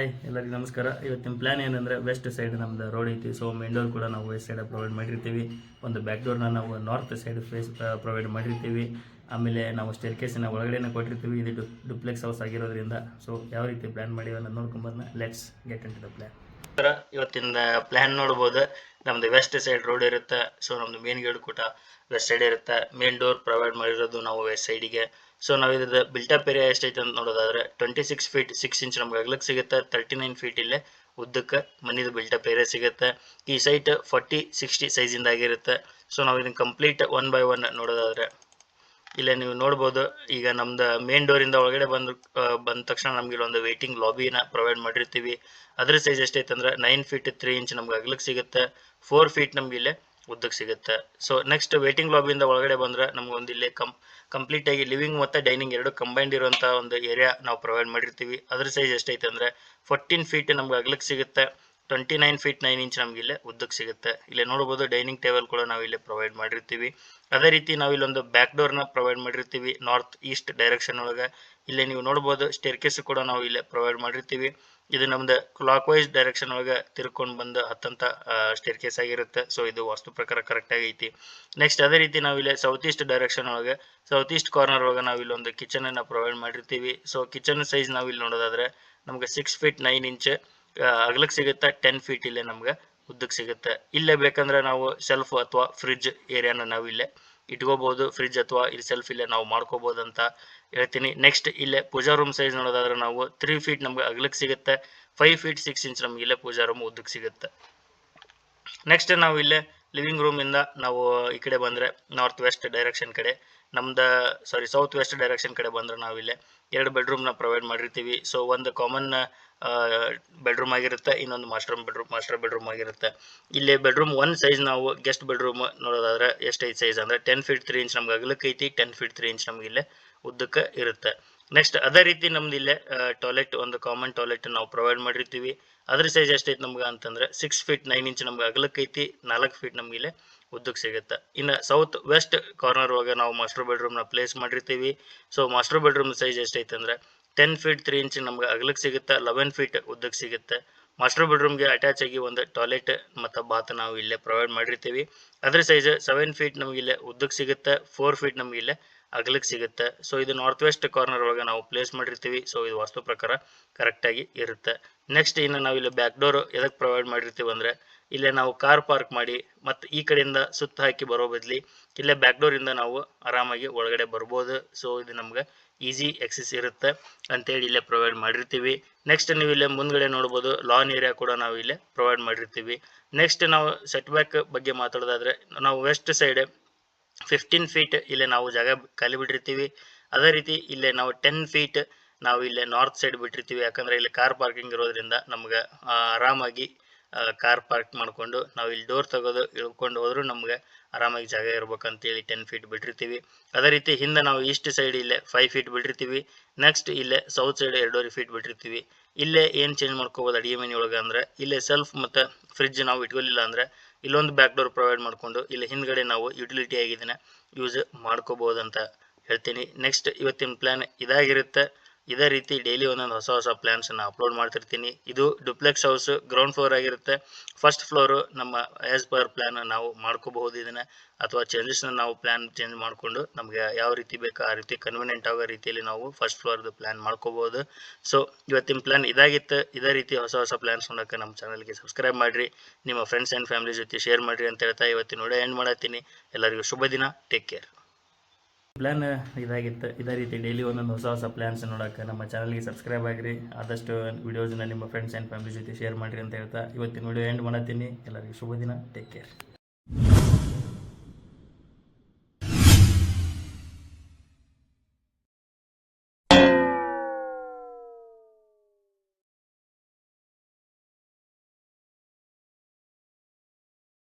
Hi ಎಲ್ಲರಿಗೂ ನಮಸ್ಕಾರ. ಇವತ್ತಿನ ಪ್ಲ್ಯಾನ್ ಏನಂದರೆ ವೆಸ್ಟ್ ಸೈಡ್ ನಮ್ದು ರೋಡ್ ಐತಿ. ಸೊ ಮೇನ್ ಡೋರ್ ಕೂಡ ನಾವು ವೆಸ್ಟ್ ಸೈಡ್ ಪ್ರೊವೈಡ್ ಮಾಡಿರ್ತೀವಿ. ಒಂದು ಬ್ಯಾಕ್ ಡೋರ್ನ ನಾವು ನಾರ್ತ್ ಸೈಡ್ ಫೇಸ್ ಪ್ರೊವೈಡ್ ಮಾಡಿರ್ತೀವಿ. ಆಮೇಲೆ ನಾವು ಸ್ಟೇರ್ ಕೇಸಿನ ಒಳಗಡೆನೇ ಕೊಟ್ಟಿರ್ತೀವಿ. ಇದು ಡುಪ್ಲೆಕ್ಸ್ ಹೌಸ್ ಆಗಿರೋದ್ರಿಂದ. ಸೊ ಯಾವ ರೀತಿ ಪ್ಲ್ಯಾನ್ ಮಾಡಿವೆ ಅನ್ನೋದು ನೋಡ್ಕೊಂಬರ್ನ let's get into the plan ಇವತ್ತಿನ ಪ್ಲ್ಯಾನ್ ನೋಡ್ಬೋದು. ನಮ್ದು ವೆಸ್ಟ್ ಸೈಡ್ ರೋಡ್ ಇರುತ್ತೆ. ಸೊ ನಮ್ದು ಮೇನ್ ಗೇಟ್ ಕೂಡ ವೆಸ್ಟ್ ಸೈಡ್ ಇರುತ್ತೆ. ಮೇನ್ ಡೋರ್ ಪ್ರೊವೈಡ್ ಮಾಡಿರೋದು ನಾವು ವೆಸ್ಟ್ ಸೈಡಿಗೆ ಸೊ ನಾವು ಇದ್ರದ್ದು ಬಿಲ್ಟಪ್ ಏರಿಯಾ ಎಷ್ಟೈತೆ ಅಂತ ನೋಡೋದಾದ್ರೆ twenty six feet six inch ನಮ್ಗೆ ಅಗ್ಲಕ್ಕೆ ಸಿಗುತ್ತೆ. ತರ್ಟಿ ನೈನ್ ಫೀಟ್ ಇಲ್ಲೇ ಉದ್ದಕ್ಕೆ ಮನಿದು ಬಿಲ್ಟಪ್ ಏರಿಯಾ ಸಿಗುತ್ತೆ. ಈ ಸೈಟ್ ಫಾರ್ಟಿ ಸಿಕ್ಸ್ಟಿ ಸೈಜಿಂದ ಆಗಿರುತ್ತೆ ಸೊ ನಾವು ಇದನ್ನ ಕಂಪ್ಲೀಟ್ ಒನ್ ಬೈ ಒನ್ ನೋಡೋದಾದ್ರೆ ಇಲ್ಲೇ ನೀವು ನೋಡ್ಬೋದು. ಈಗ ನಮ್ದು ಮೇನ್ ಡೋರಿಂದ ಒಳಗಡೆ ಬಂದು ಬಂದ ತಕ್ಷಣ ನಮ್ಗೆ ಇಲ್ಲೊಂದು ವೇಟಿಂಗ್ ಲಾಬಿನ ಪ್ರೊವೈಡ್ ಮಾಡಿರ್ತೀವಿ. ಅದ್ರ ಸೈಜ್ ಎಷ್ಟೈತೆ ಅಂದ್ರೆ ನೈನ್ ಫೀಟ್ ತ್ರೀ ಇಂಚ್ ನಮ್ಗೆ ಅಗ್ಲಕ್ಕೆ ಸಿಗುತ್ತೆ. ಫೋರ್ ಫೀಟ್ ನಮ್ಗೆ ಇಲ್ಲೇ ಉದ್ದಕ್ಕೆ ಸಿಗುತ್ತೆ. ಸೊ ನೆಕ್ಸ್ಟ್ ವೇಟಿಂಗ್ ಲಾಬಿಯಿಂದ ಒಳಗಡೆ ಬಂದ್ರೆ ನಮ್ಗೆ ಒಂದು ಇಲ್ಲೇ ಕಂ ಕಂಪ್ಲೀಟ್ ಆಗಿ ಲಿವಿಂಗ್ ಮತ್ತು ಡೈನಿಂಗ್ ಎರಡು ಕಂಬೈಂಡ್ ಇರುವಂಥ ಒಂದು ಏರಿಯಾ ನಾವು ಪ್ರೊವೈಡ್ ಮಾಡಿರ್ತೀವಿ. ಅದ್ರ ಸೈಜ್ ಎಷ್ಟೈತೆ ಅಂದ್ರೆ ಫೋರ್ಟೀನ್ ಫೀಟ್ ನಮ್ಗೆ ಅಗ್ಲಕ್ಕೆ ಸಿಗುತ್ತೆ. Twenty nine feet nine inch ನಮ್ಗೆ ಇಲ್ಲೇ ಉದ್ದಕ್ಕೆ ಸಿಗುತ್ತೆ. ಇಲ್ಲಿ ನೋಡ್ಬೋದು ಡೈನಿಂಗ್ ಟೇಬಲ್ ಕೂಡ ನಾವು ಇಲ್ಲಿ ಪ್ರೊವೈಡ್ ಮಾಡಿರ್ತೀವಿ. ಅದೇ ರೀತಿ ನಾವು ಇಲ್ಲೊಂದು ಬ್ಯಾಕ್ ಡೋರ್ನ ಪ್ರೊವೈಡ್ ಮಾಡಿರ್ತೀವಿ ನಾರ್ತ್ ಈಸ್ಟ್ ಡೈರೆಕ್ಷನ್ ಒಳಗೆ. ಇಲ್ಲಿ ನೀವು ನೋಡ್ಬೋದು ಸ್ಟೇರ್ಕೇಸ್ ಕೂಡ ನಾವು ಇಲ್ಲಿ ಪ್ರೊವೈಡ್ ಮಾಡಿರ್ತೀವಿ. ಇದು ನಮ್ದು ಕ್ಲಾಕ್ ವೈಸ್ ಡೈರೆಕ್ಷನ್ ಒಳಗೆ ತಿರ್ಕೊಂಡು ಬಂದು ಹತ್ತಂತ ಸ್ಟೇರ್ಕೇಸ್ ಆಗಿರುತ್ತೆ. ಸೊ ಇದು ವಾಸ್ತು ಪ್ರಕಾರ ಕರೆಕ್ಟ್ ಆಗೈತಿ ನೆಕ್ಸ್ಟ್ ಅದೇ ರೀತಿ ನಾವು ಇಲ್ಲಿ ಸೌತ್ ಈಸ್ಟ್ ಡೈರೆಕ್ಷನ್ ಒಳಗೆ ಸೌತ್ ಈಸ್ಟ್ ಕಾರ್ನರ್ ಒಳಗೆ ನಾವು ಇಲ್ಲೊಂದು ಕಿಚನ್ ಅನ್ನ ಪ್ರೊವೈಡ್ ಮಾಡಿರ್ತೀವಿ. ಸೊ ಕಿಚನ್ ಸೈಜ್ ನಾವು ಇಲ್ಲಿ ನೋಡೋದಾದ್ರೆ ನಮ್ಗೆ ಸಿಕ್ಸ್ ಫೀಟ್ ನೈನ್ ಇಂಚ್ ಅಗಲಕ್ಕೆ ಸಿಗುತ್ತೆ ಟೆನ್ ಫೀಟ್ ಇಲ್ಲೇ ನಮ್ಗೆ ಉದ್ದಕ್ಕೆ ಸಿಗುತ್ತೆ. ಇಲ್ಲೇ ಬೇಕಂದ್ರೆ ನಾವು ಸೆಲ್ಫ್ ಅಥವಾ ಫ್ರಿಡ್ಜ್ ಏರಿಯಾನ ನಾವು ಇಲ್ಲೇ ಇಟ್ಕೋಬಹುದು ಫ್ರಿಡ್ಜ್ ಅಥವಾ ಇಲ್ಲಿ ಸೆಲ್ಫ್ ಇಲ್ಲೇ ನಾವು ಮಾಡ್ಕೋಬಹುದು ಅಂತ ಹೇಳ್ತೀನಿ. ನೆಕ್ಸ್ಟ್ ಇಲ್ಲೇ ಪೂಜಾ ರೂಮ್ ಸೈಜ್ ನೋಡೋದಾದ್ರೆ ನಾವು ತ್ರೀ ಫೀಟ್ ನಮ್ಗೆ ಅಗಲಕ್ಕೆ ಸಿಗುತ್ತೆ. ಫೈವ್ ಫೀಟ್ ಸಿಕ್ಸ್ ಇಂಚ್ ನಮ್ಗೆ ಇಲ್ಲೇ ಪೂಜಾ ರೂಮ್ ಉದ್ದಕ್ಕೆ ಸಿಗುತ್ತೆ. ನೆಕ್ಸ್ಟ್ ನಾವು ಇಲ್ಲೇ ಲಿವಿಂಗ್ ರೂಮ್ ಇಂದ ನಾವು ಈ ಕಡೆ ಬಂದ್ರೆ ನಾರ್ತ್ ವೆಸ್ಟ್ ಡೈರೆಕ್ಷನ್ ಕಡೆ ನಮ್ದ ಸಾರಿ ಸೌತ್ ವೆಸ್ಟ್ ಡೈರೆಕ್ಷನ್ ಕಡೆ ಬಂದ್ರೆ ನಾವು ಇಲ್ಲೇ ಎರಡು ಬೆಡ್ರೂಮ್ನ ಪ್ರೊವೈಡ್ ಮಾಡಿರ್ತೀವಿ. ಸೊ ಒಂದು ಕಾಮನ್ ಬೆಡ್ರೂಮ್ ಆಗಿರುತ್ತೆ, ಇನ್ನೊಂದು ಮಾಸ್ಟರ್ ಬೆಡ್ರೂಮ್ ಮಾಸ್ಟರ್ ಬೆಡ್ರೂಮ್ ಆಗಿರುತ್ತೆ. ಇಲ್ಲಿ ಬೆಡ್ರೂಮ್ ಒನ್ ಸೈಜ್ ನಾವು ಗೆಸ್ಟ್ ಬೆಡ್ರೂಮ್ ನೋಡೋದಾದ್ರೆ ಎಷ್ಟೈದು ಸೈಜ್ ಅಂದ್ರೆ ಟೆನ್ ಫೀಟ್ ತ್ರೀ ಇಂಚ್ ನಮ್ಗೆ ಅಗಲಕ್ಕೆ ಐತಿ ಟೆನ್ ಫೀಟ್ ತ್ರೀ ಇಂಚ್ ನಮ್ಗೆ ಇಲ್ಲೇ ಉದ್ದಕ್ಕೆ ಇರುತ್ತೆ. ನೆಕ್ಸ್ಟ್ ಅದೇ ರೀತಿ ನಮ್ದು ಇಲ್ಲೇ ಟಾಯ್ಲೆಟ್ ಒಂದು ಕಾಮನ್ ಟಾಯ್ಲೆಟ್ ನಾವು ಪ್ರೊವೈಡ್ ಮಾಡಿರ್ತೀವಿ. ಅದ್ರ ಸೈಜ್ ಎಷ್ಟೈತೆ ನಮ್ಗೆ ಅಂತಂದ್ರೆ ಸಿಕ್ಸ್ ಫೀಟ್ ನೈನ್ ಇಂಚ್ ನಮ್ಗೆ ಅಗಲಕ್ಕೆ ಐತಿ, ನಾಲ್ಕು ಫೀಟ್ ನಮ್ಗೆ ಇಲ್ಲೇ ಉದ್ದಕ್ಕೆ ಸಿಗುತ್ತೆ. ಇನ್ನು ಸೌತ್ ವೆಸ್ಟ್ ಕಾರ್ನರ್ ಒಳಗೆ ನಾವು ಮಾಸ್ಟರ್ ಬೆಡ್ರೂಮ್ನ ಪ್ಲೇಸ್ ಮಾಡಿರ್ತೀವಿ. ಸೊ ಮಾಸ್ಟರ್ ಬೆಡ್ರೂಮ್ ಸೈಜ್ ಎಷ್ಟೈತೆ ಅಂದ್ರೆ ಟೆನ್ ಫೀಟ್ ತ್ರೀ ಇಂಚ್ ನಮ್ಗೆ ಅಗಲಕ್ಕೆ ಸಿಗುತ್ತೆ ಲೆವೆನ್ ಫೀಟ್ ಉದ್ದಕ್ಕೆ ಸಿಗುತ್ತೆ. ಮಾಸ್ಟರ್ ಬೆಡ್ರೂಮ್ಗೆ ಅಟ್ಯಾಚ್ ಆಗಿ ಒಂದು ಟಾಯ್ಲೆಟ್ ಮತ್ತು ಬಾತ್ ನಾವು ಇಲ್ಲೇ ಪ್ರೊವೈಡ್ ಮಾಡಿರ್ತೀವಿ. ಅದ್ರ ಸೈಜ್ ಸೆವೆನ್ ಫೀಟ್ ನಮ್ಗೆ ಇಲ್ಲೇ ಉದ್ದಕ್ಕೆ ಸಿಗುತ್ತೆ ಫೋರ್ ಫೀಟ್ ನಮ್ಗೆ ಇಲ್ಲೇ ಅಗಲಕ್ಕೆ ಸಿಗುತ್ತೆ. ಸೊ ಇದು ನಾರ್ತ್ ವೆಸ್ಟ್ ಕಾರ್ನರ್ ಒಳಗೆ ನಾವು ಪ್ಲೇಸ್ ಮಾಡಿರ್ತೀವಿ. ಸೊ ಇದು ವಾಸ್ತು ಪ್ರಕಾರ ಕರೆಕ್ಟಾಗಿ ಇರುತ್ತೆ. ನೆಕ್ಸ್ಟ್ ಇನ್ನು ನಾವು ಇಲ್ಲಿ ಬ್ಯಾಕ್ ಡೋರ್ ಎದಕ್ಕೆ ಪ್ರೊವೈಡ್ ಮಾಡಿರ್ತೀವಿ ಅಂದರೆ, ಇಲ್ಲೇ ನಾವು ಕಾರ್ ಪಾರ್ಕ್ ಮಾಡಿ ಮತ್ತು ಈ ಕಡೆಯಿಂದ ಸುತ್ತ ಹಾಕಿ ಬರೋ ಬದಲಿ ಇಲ್ಲೇ ಬ್ಯಾಕ್ ಡೋರಿಂದ ನಾವು ಆರಾಮಾಗಿ ಒಳಗಡೆ ಬರ್ಬೋದು. ಸೊ ಇದು ನಮ್ಗೆ ಈಸಿ ಎಕ್ಸಸ್ ಇರುತ್ತೆ ಅಂತೇಳಿ ಇಲ್ಲೇ ಪ್ರೊವೈಡ್ ಮಾಡಿರ್ತೀವಿ. ನೆಕ್ಸ್ಟ್ ನೀವು ಇಲ್ಲೇ ಮುಂದ್ಗಡೆ ನೋಡ್ಬೋದು ಲಾನ್ ಏರಿಯಾ ಕೂಡ ನಾವು ಇಲ್ಲೇ ಪ್ರೊವೈಡ್ ಮಾಡಿರ್ತೀವಿ. ನೆಕ್ಸ್ಟ್ ನಾವು ಸೆಟ್ ಬ್ಯಾಕ್ ಬಗ್ಗೆ ಮಾತಾಡೋದಾದ್ರೆ, ನಾವು ವೆಸ್ಟ್ ಸೈಡ್ ಫಿಫ್ಟೀನ್ ಫೀಟ್ ಇಲ್ಲೇ ನಾವು ಜಾಗ ಖಾಲಿ ಬಿಟ್ಟಿರ್ತೀವಿ ಅದೇ ರೀತಿ ಇಲ್ಲೇ ನಾವು ಟೆನ್ ಫೀಟ್ ನಾವು ಇಲ್ಲೇ ನಾರ್ತ್ ಸೈಡ್ ಬಿಟ್ಟಿರ್ತೀವಿ. ಯಾಕಂದ್ರೆ ಇಲ್ಲಿ ಕಾರ್ ಪಾರ್ಕಿಂಗ್ ಇರೋದ್ರಿಂದ ನಮ್ಗೆ ಆರಾಮಾಗಿ ಕಾರ್ ಪಾರ್ಕ್ ಮಾಡಿಕೊಂಡು ನಾವು ಇಲ್ಲಿ ಡೋರ್ ತೆಗೆದು ಇಳ್ಕೊಂಡು ಹೋದ್ರು ನಮ್ಗೆ ಆರಾಮಾಗಿ ಜಾಗ ಇರ್ಬೇಕಂತೇಳಿ ಟೆನ್ ಫೀಟ್ ಬಿಟ್ಟಿರ್ತೀವಿ. ಅದೇ ರೀತಿ ಹಿಂದೆ ನಾವು ಈಸ್ಟ್ ಸೈಡ್ ಇಲ್ಲೇ ಫೈವ್ ಫೀಟ್ ಬಿಟ್ಟಿರ್ತೀವಿ. ನೆಕ್ಸ್ಟ್ ಇಲ್ಲೇ ಸೌತ್ ಸೈಡ್ ಎರಡೂವರೆ ಫೀಟ್ ಬಿಟ್ಟಿರ್ತೀವಿ. ಇಲ್ಲೇ ಏನು ಚೇಂಜ್ ಮಾಡ್ಕೋಬೋದು ಅಡುಗೆ ಒಳಗೆ ಅಂದ್ರೆ, ಇಲ್ಲೇ ಸೆಲ್ಫ್ ಮತ್ತು ಫ್ರಿಜ್ ನಾವು ಇಟ್ಕೊಲಿಲ್ಲ ಅಂದ್ರೆ, ಇಲ್ಲೊಂದು ಬ್ಯಾಕ್ ಡೋರ್ ಪ್ರೊವೈಡ್ ಮಾಡಿಕೊಂಡು, ಇಲ್ಲಿ ಹಿಂದ್ಗಡೆ ನಾವು ಯುಟಿಲಿಟಿ ಆಗಿದ್ದನ್ನು ಯೂಸ್ ಮಾಡ್ಕೋಬೋದಂತ ಹೇಳ್ತೀನಿ. ನೆಕ್ಸ್ಟ್ ಇವತ್ತಿನ ಪ್ಲಾನ್ ಇದಾಗಿರುತ್ತೆ. ಇದೇ ರೀತಿ ಡೈಲಿ ಒಂದೊಂದು ಹೊಸ ಹೊಸ ಪ್ಲಾನ್ಸ್ ಅನ್ನ ಅಪ್ಲೋಡ್ ಮಾಡ್ತಿರ್ತೀನಿ. ಇದು ಡುಪ್ಲೆಕ್ಸ್ ಹೌಸ್ ಗ್ರೌಂಡ್ ಫ್ಲೋರ್ ಆಗಿರುತ್ತೆ. ಫಸ್ಟ್ ಫ್ಲೋರು ನಮ್ಮ ಆಸ್ ಪರ್ ಪ್ಲಾನ್ ನಾವು ಮಾಡ್ಕೋಬಹುದು ಇದನ್ನ. ಅಥವಾ ಚೇಂಜಸ್ನ ನಾವು ಪ್ಲಾನ್ ಚೇಂಜ್ ಮಾಡಿಕೊಂಡು ನಮಗೆ ಯಾವ ರೀತಿ ಬೇಕೋ ಆ ರೀತಿ ಕನ್ವಿನಿಯೆಂಟ್ ಆಗೋ ರೀತಿಯಲ್ಲಿ ನಾವು ಫಸ್ಟ್ ಫ್ಲೋರ್ದು ಪ್ಲಾನ್ ಮಾಡ್ಕೋಬಹುದು. ಸೊ ಇವತ್ತಿನ ಪ್ಲಾನ್ ಇದಾಗಿತ್ತು. ಇದೇ ರೀತಿ ಹೊಸ ಹೊಸ ಪ್ಲಾನ್ಸ್ ನೋಡಕ್ಕೆ ನಮ್ಮ ಚಾನಲ್ಗೆ ಸಬ್ಸ್ಕ್ರೈಬ್ ಮಾಡಿರಿ. ನಿಮ್ಮ ಫ್ರೆಂಡ್ಸ್ ಆ್ಯಂಡ್ ಫ್ಯಾಮಿಲಿ ಜೊತೆ ಶೇರ್ ಮಾಡಿರಿ ಅಂತ ಹೇಳ್ತಾ ಇವತ್ತಿನ ವಿಡಿಯೋ ಎಂಡ್ ಮಾಡತ್ತೀನಿ. ಎಲ್ಲರಿಗೂ ಶುಭ ದಿನ. ಟೇಕ್ ಕೇರ್ ಪ್ಲ್ಯಾನ್ ಇದಾಗಿತ್ತು. ಇದೇ ರೀತಿ ಡೈಲಿ ಒಂದೊಂದು ಹೊಸ ಹೊಸ ಪ್ಲ್ಯಾನ್ಸ್ ನೋಡೋಕೆ ನಮ್ಮ ಚಾನಲ್ಗೆ ಸಬ್ಸ್ಕ್ರೈಬ್ ಆಗಿರಿ. ಆದಷ್ಟು ವಿಡಿಯೋಸ್ನ ನಿಮ್ಮ ಫ್ರೆಂಡ್ಸ್ ಆ್ಯಂಡ್ ಫ್ಯಾಮಿಲಿ ಜೊತೆ ಶೇರ್ ಮಾಡಿರಿ ಅಂತ ಹೇಳ್ತಾ ಇವತ್ತಿನ ವಿಡಿಯೋ ಎಂಡ್ ಮಾಡತ್ತೀನಿ ಎಲ್ಲರಿಗೂ ಶುಭ ದಿನ ಟೇಕ್ ಕೇರ್